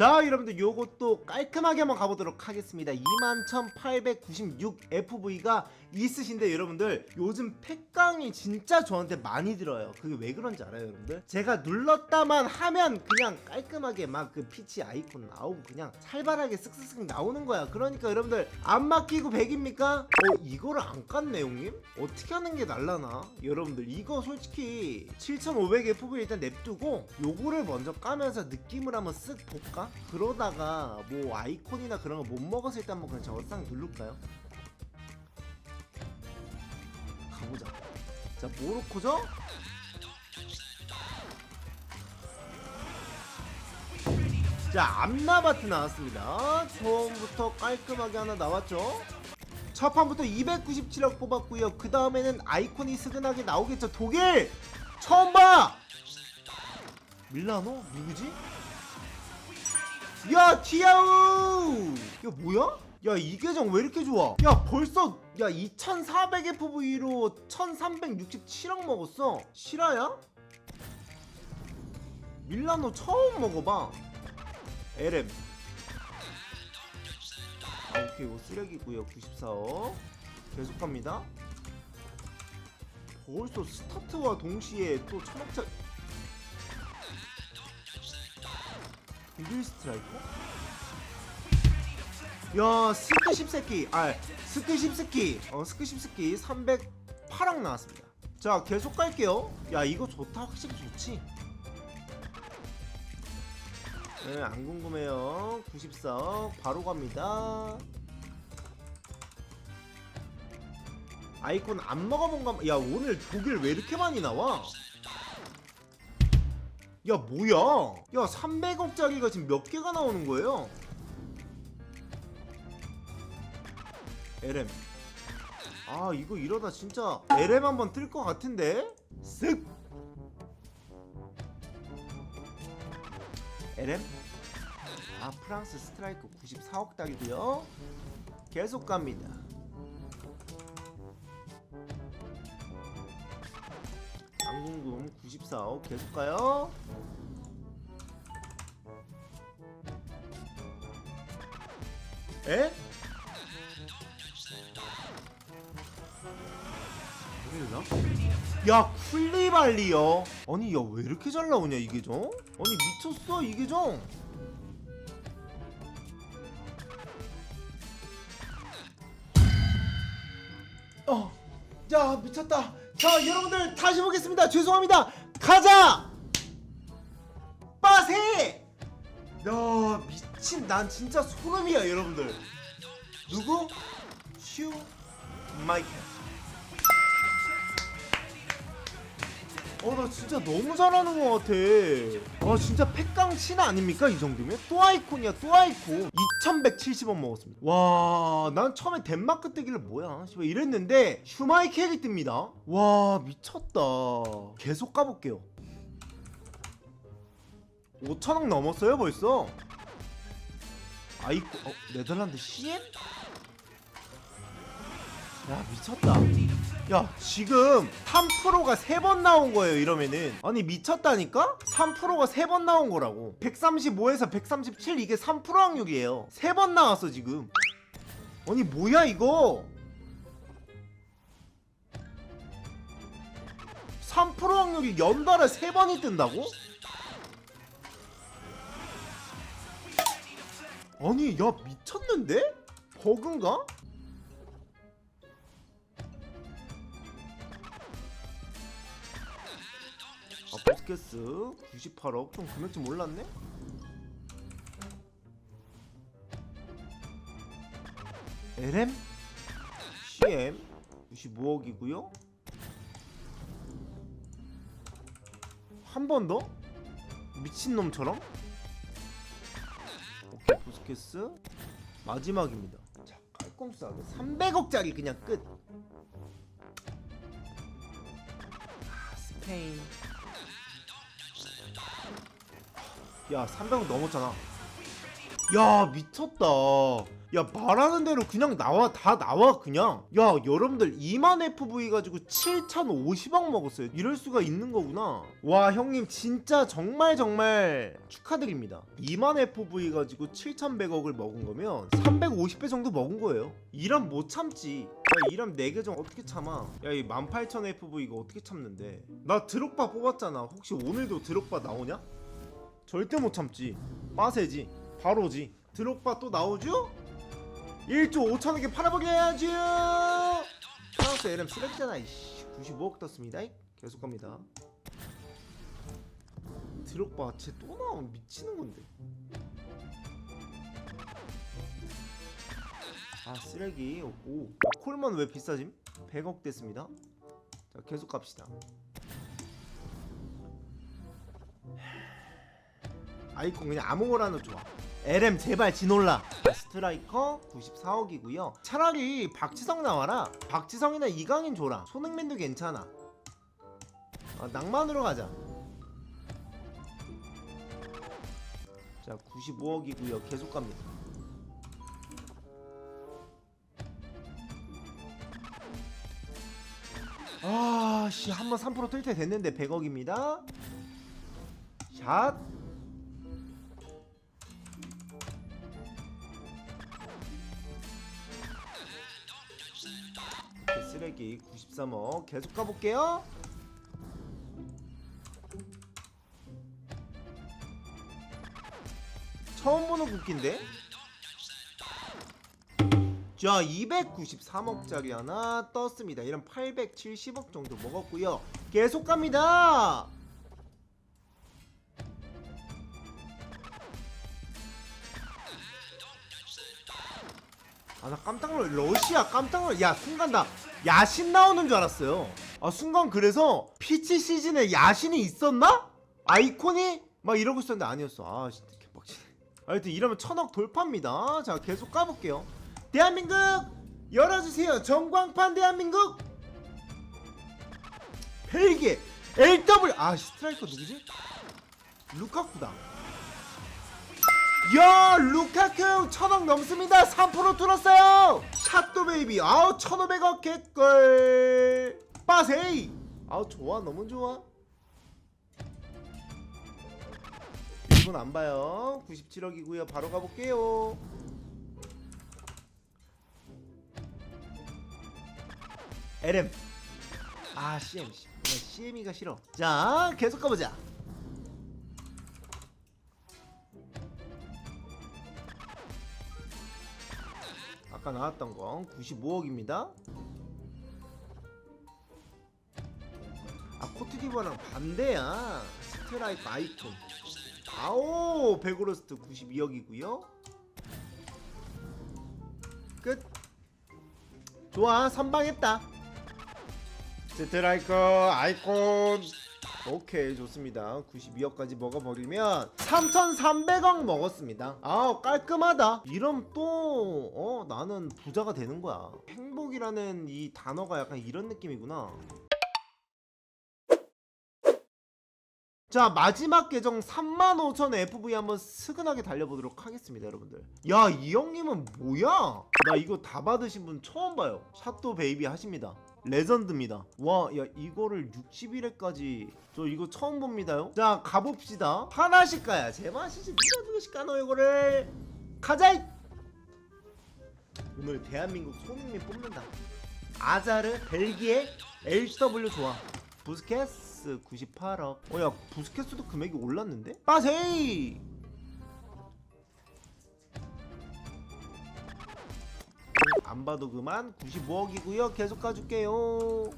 자 여러분들 요것도 깔끔하게 한번 가보도록 하겠습니다 21,896 FV가 있으신데 여러분들 요즘 팩강이 진짜 저한테 많이 들어요 그게 왜 그런지 알아요 여러분들? 제가 눌렀다만 하면 그냥 깔끔하게 막 그 피치 아이콘 나오고 그냥 살벌하게 쓱쓱쓱 나오는 거야 그러니까 여러분들 안 맡기고 100입니까? 어 이거를 안 깠네 형님? 어떻게 하는 게 날라나? 여러분들 이거 솔직히 7500 FV 일단 냅두고 요거를 먼저 까면서 느낌을 한번 쓱 볼까? 그러다가 뭐 아이콘이나 그런 거 못 먹었을 때 한번 그냥 저거 싹 누를까요? 가보자. 자 모로코죠? 자 암나바트 나왔습니다. 처음부터 깔끔하게 하나 나왔죠? 첫 판부터 297억 뽑았고요. 그 다음에는 아이콘이 스근하게 나오겠죠. 독일! 처음 봐! 밀라노? 누구지? 야 티아우 야 뭐야? 야 이 계정 왜 이렇게 좋아? 야 벌써 야 2400 FV로 1367억 먹었어 실화야? 밀라노 처음 먹어봐 LM 아 오케이 이거 쓰레기고요 94억 계속 갑니다 벌써 스타트와 동시에 또 천억짜 비글 스트라이커? 야 스크 십 새끼 아 스크 십 새끼 어 스크 십 새끼 308억 나왔습니다 자 계속 갈게요 야 이거 좋다 확실히 좋지 네, 안 궁금해요. 94억 바로 갑니다. 아이콘 안 먹어본 거. 야 오늘 독일 왜 이렇게 많이 나와? 야 뭐야? 야 300억짜리가 지금 몇 개가 나오는 거예요? LM. 아 이거 이러다 진짜 LM 한번 뜰 것 같은데? 쓱. LM? 아 프랑스 스트라이크 94억 달이고요 계속 갑니다 94억 계속 가요 에? 야 쿨리발리요 아니 야 왜 이렇게 잘 나오냐 이 계정? 아니 미쳤어 이 계정 어, 야 미쳤다 자 여러분들 다시 보겠습니다. 죄송합니다. 가자! 빠세! 야 미친 난 진짜 소름이야 여러분들. 누구? 슈 마이클. 어나 진짜 너무 잘하는 것 같아. 아 진짜 팩강 친 아닙니까 이 정도면? 또 아이콘이야 또 아이콘 2170원 먹었습니다. 와. 난 처음에 덴마크 뜨길래 뭐야? 씨발 이랬는데 슈마이켈이 뜹니다. 와 미쳤다. 계속 가볼게요. 5천억 넘었어요 벌써? 아이콘 어 네덜란드 CM? 야 미쳤다 야 지금 3%가 3번 나온 거예요 이러면은 아니 미쳤다니까? 3%가 3번 나온 거라고 135에서 137 이게 3% 확률이에요 3번 나왔어 지금 아니 뭐야 이거 3% 확률이 연달아 3번이 뜬다고? 아니 야 미쳤는데? 버그인가? 아 버스케스 98억 좀 금액 좀 올랐네? LM? CM 95억이고요 한 번 더? 미친놈처럼? 오케이 버스케스 마지막입니다 자 깔끔싸게 300억짜리 그냥 끝 아, 스페인 야 300억 넘었잖아. 야 미쳤다. 야 말하는 대로 그냥 나와 다 나와 그냥. 야 여러분들 2만 FV 가지고 7,050억 먹었어요. 이럴 수가 있는 거구나. 와 형님 진짜 정말 정말 축하드립니다. 2만 FV 가지고 7,100억을 먹은 거면 350배 정도 먹은 거예요. 이람 못 참지. 야 이람 4개 좀 어떻게 참아? 야 이 18,000 FV 이거 어떻게 참는데? 나 드록바 뽑았잖아. 혹시 오늘도 드록바 나오냐? 절대 못 참지. 빠세지 바로지. 드록바 또 나오죠? 1조 5천억에 팔아버려야죠! 프랑스 LM 쓰레기잖아 이씨. 95억 떴습니다. 이. 계속 갑니다. 드록바 쟤 또 나오면 미치는 건데. 아 쓰레기. 오. 야, 콜만 왜 비싸짐? 100억 됐습니다. 자 계속 갑시다 아이콘 그냥 아무거나 좋아. LM 제발 지놀라. 스트라이커 94억이고요. 차라리 박지성 나와라. 박지성이나 이강인 줘라. 손흥민도 괜찮아. 아, 낭만으로 가자. 자 95억이고요. 계속 갑니다. 아씨 한번 3%뜰 때 됐는데 100억입니다. 샷 쓰레기 93억. 계속 가볼게요. 처음 보는 국기인데? 자 293억짜리 하나 떴습니다. 이런 870억 정도 먹었고요. 계속 갑니다. 아 나 깜짝 놀 러시아 깜짝 놀야 순간 나 야신 나오는 줄 알았어요. 아 순간 그래서 피치 시즌에 야신이 있었나? 아이콘이? 막 이러고 있었는데 아니었어. 아 진짜 개빡치네. 하여튼 이러면 천억 돌파입니다. 자 계속 까볼게요. 대한민국! 열어주세요. 전광판 대한민국! 벨기에 LW 아 스트라이커 누구지? 루카쿠다 야 루카쿠 천억 넘습니다. 3% 뚫었어요. 샷도 베이비. 아우 1500억 개꿀 빠세이. 아우 좋아 너무 좋아. 이건 안 봐요. 97억이고요. 바로 가볼게요. LM 아 CM CM이가 싫어. 자 계속 가보자 아까 나왔던 건 95억입니다. 아 코트디부아랑 반대야. 스트라이크 아이콘. 아오 베고로스트 92억이고요. 끝. 좋아 선방했다. 스트라이커 아이콘. 오케이 좋습니다. 92억까지 먹어버리면 3300억 먹었습니다. 아 깔끔하다. 이러면 또 어, 나는 부자가 되는 거야. 행복이라는 이 단어가 약간 이런 느낌이구나. 자 마지막 계정 35,000 FV 한번 스근하게 달려보도록 하겠습니다 여러분들. 야 이 형님은 뭐야? 나 이거 다 받으신 분 처음 봐요. 샷도 베이비 하십니다 레전드입니다. 와 야 이거를 61회까지 저 이거 처음 봅니다요? 자 가봅시다. 하나씩 가야 제맛이지. 누가 두 개씩 까노 이거를? 가자! 이! 오늘 대한민국 손흥민 뽑는다. 아자르 벨기에 LW 좋아. 부스케스 98억. 어야 부스케스도 금액이 올랐는데? 빠세이 안 봐도 그만. 95억이고요. 계속 가줄게요.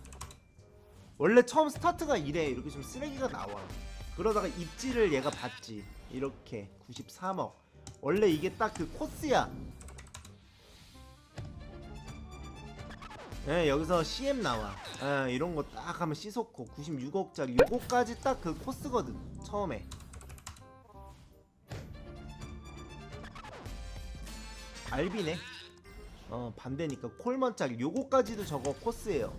원래 처음 스타트가 이래. 이렇게 좀 쓰레기가 나와. 그러다가 입지를 얘가 받지. 이렇게 93억. 원래 이게 딱 그 코스야. 예 여기서 CM 나와. 예 이런 거 딱 하면 씻었고 96억짜리 요거까지 딱 그 코스거든 처음에. 알비네 어 반대니까 콜먼짜리 요거까지도 저거 코스예요.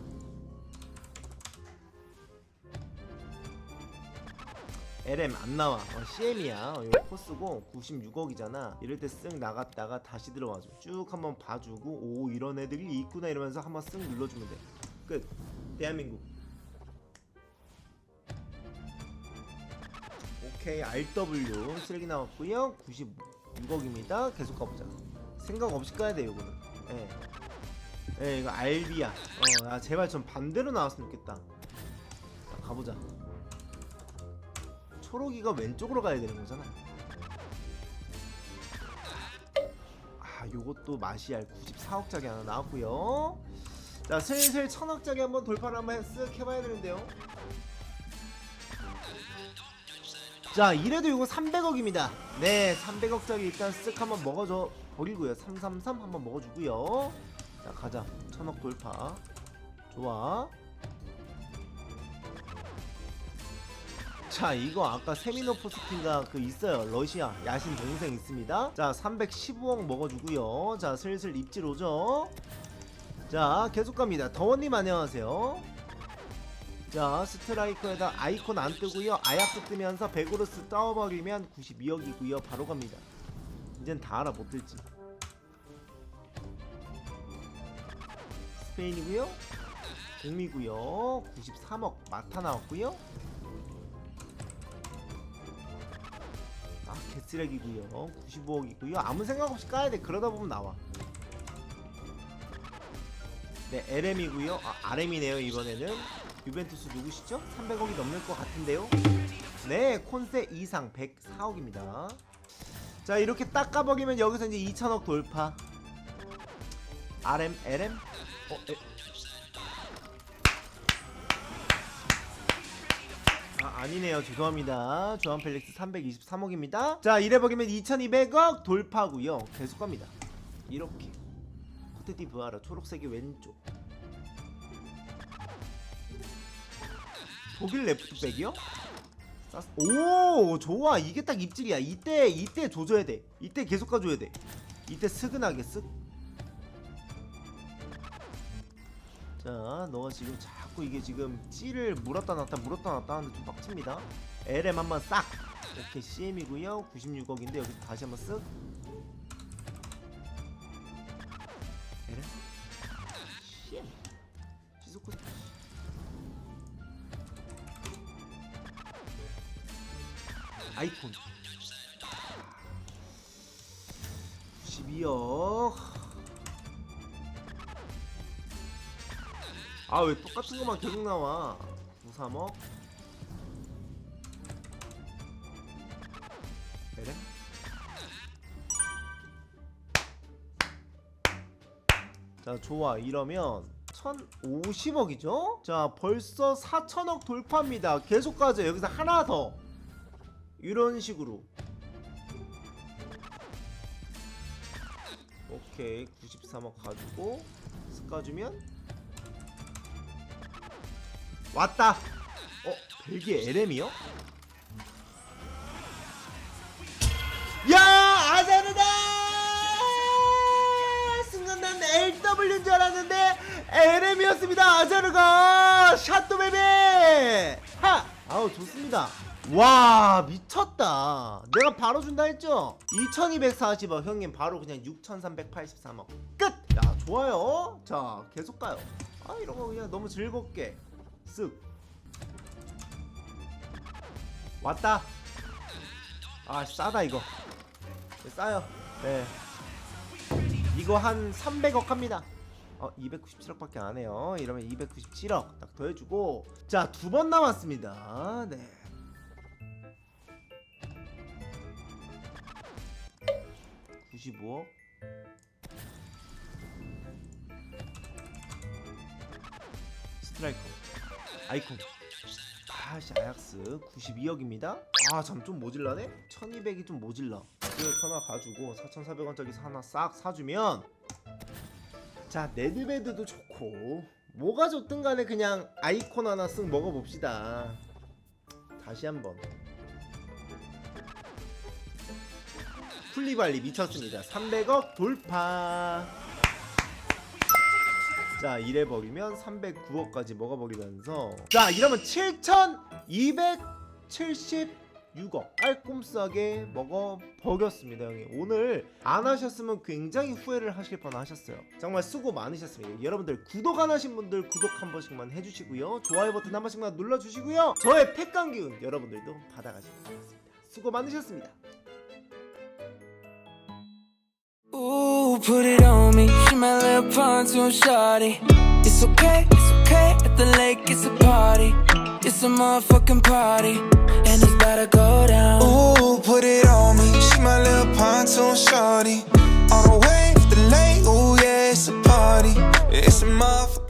LM 안 나와. 어, CM이야. 어, 코스고 96억이잖아. 이럴 때 쓱 나갔다가 다시 들어와줘 쭉 한번 봐주고 오 이런 애들이 있구나 이러면서 한번 쓱 눌러주면 돼끝. 대한민국. 오케이. RW 쓰레기 나왔고요. 96억입니다. 계속 가보자. 생각 없이 까야 돼 이거는 예. 예 이거 RB야. 어 아, 제발 좀 반대로 나왔으면 좋겠다. 자, 가보자. 초록이가 왼쪽으로 가야 되는 거잖아. 아 요것도 마시알 94억짜리 하나 나왔고요. 자 슬슬 천억짜리 한번 돌파를 한번 쓱 해봐야 되는데요. 자 이래도 이거 300억입니다. 네 300억짜리 일단 쓱 한번 먹어줘 버리고요. 333 한번 먹어주고요. 자 가자. 천억 돌파. 좋아. 자 이거 아까 세미노포스틴가 그 있어요. 러시아 야신 동생 있습니다. 자 315억 먹어주고요. 자 슬슬 입질 오죠? 자 계속 갑니다. 더원님 안녕하세요. 자 스트라이커에다 아이콘 안 뜨고요. 아약스 뜨면서 베고르스 떠버리면 92억이고요. 바로 갑니다 이젠 다 알아 못 들지. 스페인이고요. 공미고요. 93억 마타 나왔고요. 아 개쓰레기고요. 95억이고요. 아무 생각 없이 까야 돼. 그러다 보면 나와. 네 LM이고요. 아 RM이네요 이번에는. 유벤투스 누구시죠? 300억이 넘는 것 같은데요. 네 콘세 이상 104억입니다 자 이렇게 딱 까버리면 여기서 이제 2천억 돌파. RM LM? 어, 에. 아 아니네요. 죄송합니다. 조한 펠릭스 323억입니다. 자 이래 버리면 2200억 돌파고요. 계속 갑니다. 이렇게. 코테디 부하라. 초록색이 왼쪽. 독일 레프트백이요? 쌌- 오 좋아 이게 딱 입질이야 이때 이때 조져야 돼 이때 계속 가줘야 돼 이때 스근하게 쓱 자, 너가 지금 자꾸 이게 지금 찌를 물었다 놨다 물었다 놨다 하는데 좀 빡칩니다. LM 한번 싹. 오케이 CM이고요. 96억인데 여기 다시 한번 쓱. 아이콘. 92억. 아 왜 똑같은 것만 계속 나와 93억 그래? 자 좋아 이러면 1050억이죠? 자 벌써 4천억 돌파입니다 계속 가죠 여기서 하나 더 이런 식으로 오케이 93억 가지고 습가주면 왔다. 어, 벨기에 LM이요? 야, 아자르다! 순간 난 LW인 줄 알았는데 LM이었습니다. 아자르가 샷도 베베. 하. 아우 좋습니다. 와 미쳤다. 내가 바로 준다 했죠? 2240억 형님 바로 그냥 6383억 끝. 야 좋아요. 자 계속 가요. 아 이런 거 그냥 너무 즐겁게 쓱 왔다 아 싸다 이거 네, 싸요 네 이거 한 300억 합니다 어 297억밖에 안 해요. 이러면 297억 딱 더해주고. 자 두 번 남았습니다. 네. (95억) 스트라이커. 아이콘. 아씨 아약스. 92억입니다. 아참좀 모질라네? 1200이 좀 모질라. 이거 하나 가지고 4400원짜리 하나 싹 사주면 자 네드베드도 좋고. 뭐가 좋든 간에 그냥 아이콘 하나 쓱 먹어봅시다. 다시 한번. 풀리발리 미쳤습니다. 300억 돌파. 자 이래 버리면 309억까지 먹어버리면서. 자 이러면 7270 6억 깔끔싸게 먹어 버겼습니다 형님 오늘 안 하셨으면 굉장히 후회를 하실 뻔 하셨어요 정말 수고 많으셨습니다 여러분들 구독 안 하신 분들 구독 한 번씩만 해주시고요 좋아요 버튼 한 번씩만 눌러주시고요 저의 팩강 기운 여러분들도 받아가시기 바랍니다 수고 많으셨습니다 put it on me. She my little pontoon shawty. It's okay, it's okay. At the lake, it's a party. It's a motherfucking party. About to go down. Ooh, put it on me. She my little pontoon shorty. On the way to the lake, ooh yeah, it's a party. It's a motherfucker.